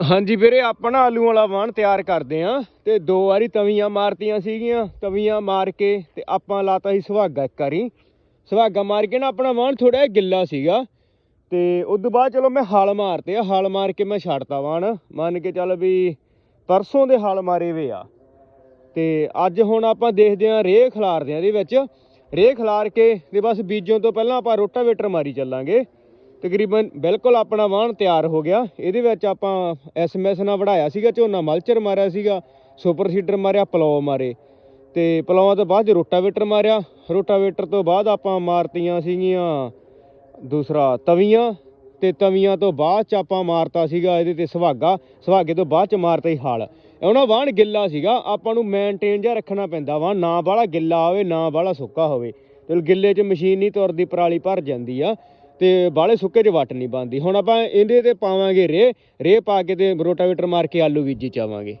ਹਾਂਜੀ ਵੀਰੇ, ਆਪਾਂ ਨਾ ਆਲੂ ਵਾਲਾ ਵਾਹਣ ਤਿਆਰ ਕਰਦੇ ਆਂ ਤੇ ਦੋ ਵਾਰੀ ਤਵੀਆਂ ਮਾਰਤੀਆਂ ਸੀਗੀਆਂ, ਤਵੀਆਂ ਮਾਰ ਕੇ ਤੇ ਆਪਾਂ ਲਾਤਾ ਸੀ ਸੁਹਾਗਾ ਇੱਕ ਵਾਰੀ। ਸੁਹਾਗਾ ਮਾਰ ਕੇ ਨਾ ਆਪਣਾ ਵਾਹਣ ਥੋੜਾ ਜਿਹਾ ਗਿੱਲਾ ਸੀਗਾ ਤੇ ਉਸ ਤੋਂ ਬਾਅਦ ਚਲੋ ਮੈਂ ਹਲ ਮਾਰਤੇ ਆ, ਹਲ ਮਾਰ ਕੇ ਮੈਂ ਛੱਡਤਾ ਵਾਹਣ। ਮੰਨ ਕੇ ਚੱਲ ਵੀ ਪਰਸੋਂ ਦੇ ਹਲ ਮਾਰੇ ਵੇ ਆ। ਤੇ ਅੱਜ ਹੁਣ ਆਪਾਂ ਦੇਖਦੇ ਆਂ ਰੇਹ ਖਿਲਾਰਦੇ ਆਂ ਇਹਦੇ ਵਿੱਚ। ਰੇਹ ਖਿਲਾਰ ਕੇ ਤੇ ਬਸ ਬੀਜੋਂ ਤੋਂ ਪਹਿਲਾਂ ਆਪਾਂ ਰੋਟਾਵੇਟਰ ਮਾਰੀ ਚੱਲਾਂਗੇ। ਤਕਰੀਬਨ ਬਿਲਕੁਲ ਆਪਣਾ ਵਾਹਣ ਤਿਆਰ ਹੋ ਗਿਆ। ਇਹਦੇ ਵਿੱਚ ਆਪਾਂ ਐਸਐਮਐਸ ਨਾਲ ਵੜਾਇਆ ਸੀਗਾ, ਝੋਨਾ ਮਲਚਰ ਮਾਰਿਆ ਸੀਗਾ, ਸੁਪਰ ਸੀਡਰ ਮਾਰਿਆ ਪਲੋ ਮਾਰੇ। ਤੇ ਪਲੋਆਂ ਤੋਂ ਬਾਅਦ ਰੋਟਾਵੇਟਰ ਮਾਰਿਆ। ਰੋਟਾਵੇਟਰ ਤੋਂ ਬਾਅਦ ਆਪਾਂ ਮਾਰਤੀਆਂ ਸੀਗੀਆਂ ਦੂਸਰਾ ਤਵੀਆਂ ਤੇ ਤਵੀਆਂ ਤੋਂ ਬਾਅਦ ਚ ਆਪਾਂ ਮਾਰਤਾ ਸੀਗਾ ਇਹਦੇ ਤੇ ਸੁਹਾਗਾ। ਸੁਹਾਗੇ ਤੋਂ ਬਾਅਦ ਚ ਮਾਰਤਾ ਹੀ ਹਾਲ। ਉਹਨਾਂ ਵਾਹਣ ਗਿੱਲਾ ਸੀਗਾ। ਆਪਾਂ ਨੂੰ ਮੇਨਟੇਨ ਜਿਹਾ ਰੱਖਣਾ ਪੈਂਦਾ ਵਾ ਨਾ ਬਾਹਲਾ ਗਿੱਲਾ ਹੋਵੇ, ਨਾ ਬਾਹਲਾ ਸੁੱਕਾ ਹੋਵੇ। ਤੇ ਗਿੱਲੇ 'ਚ ਮਸ਼ੀਨ ਨਹੀਂ ਤੁਰਦੀ, ਪਰਾਲੀ ਭਰ ਜਾਂਦੀ ਆ। ਤੇ ਬਾਹਲੇ ਸੁੱਕੇ 'ਚ ਵੱਟ ਨਹੀਂ ਬਣਦੀ। ਹੁਣ ਆਪਾਂ ਇਹਦੇ ਤੇ ਪਾਵਾਂਗੇ ਰੇ ਰੇ ਪਾ ਕੇ ਤੇ ਰੋਟਾਵੇਟਰ ਮਾਰ ਕੇ ਆਲੂ ਬੀਜੀ ਚਾਵਾਂਗੇ।